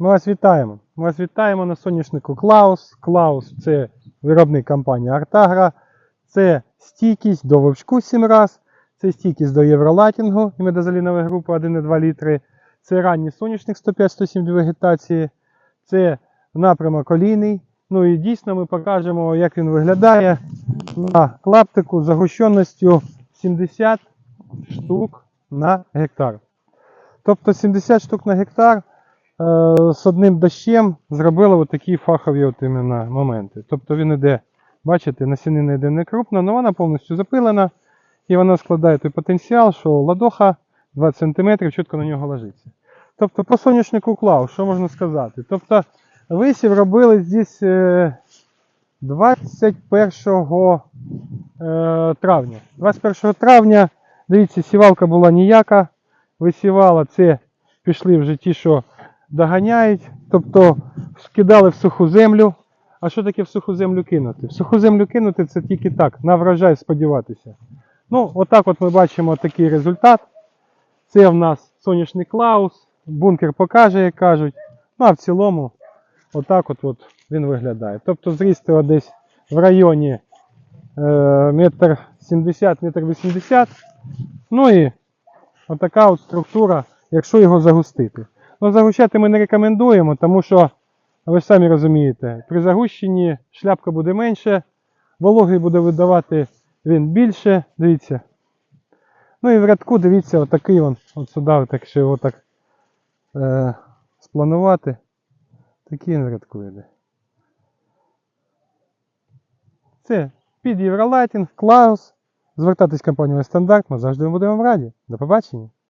Ми вас вітаємо. Ми вас вітаємо на соняшнику Клаус. Клаус це виробник компанії Артагра. Це стійкість до вовчку 7 раз. Це стійкість до євролатінгу і медозалінової групи 1,2 літри. Це ранній соняшник 105-107 вегетації. Це напрямок олійний. Ну і дійсно ми покажемо, як він виглядає на клаптику загущеністю 70 штук на гектар. Тобто 70 штук на гектар з одним дощем зробили такі фахові от іменно моменти. Тобто він іде, бачите, насінина йде не крупно, але вона повністю запилена і вона складає той потенціал, що ладоха 20 см чітко на нього ложиться. Тобто по соняшнику клав, що можна сказати? Тобто висів робили здесь е, 21 е, травня. 21 травня, дивіться, сівалка була ніяка, висівала це пішли вже ті, що доганяють, тобто скидали в суху землю. А що таке в суху землю кинути? В суху землю кинути це тільки так, на врожай сподіватися. Ну, отак от ми бачимо такий результат. Це в нас сонячний клаус, бункер покаже, як кажуть. Ну а в цілому, отак от, от він виглядає. Тобто зріст його десь в районі е, метр 70, метр 80. Ну і отака от структура, якщо його загустити. Ну, загущати ми не рекомендуємо, тому що, ви ж самі розумієте, при загущенні шляпка буде менше, вологи буде видавати він більше. Дивіться. Ну і в рядку, дивіться, отакий він, от сюди, от якщо його так е, спланувати, такий він в рядку йде. Це під Євролайтінг, Клаус. Звертатись в компанію стандарт, ми завжди будемо раді. До побачення.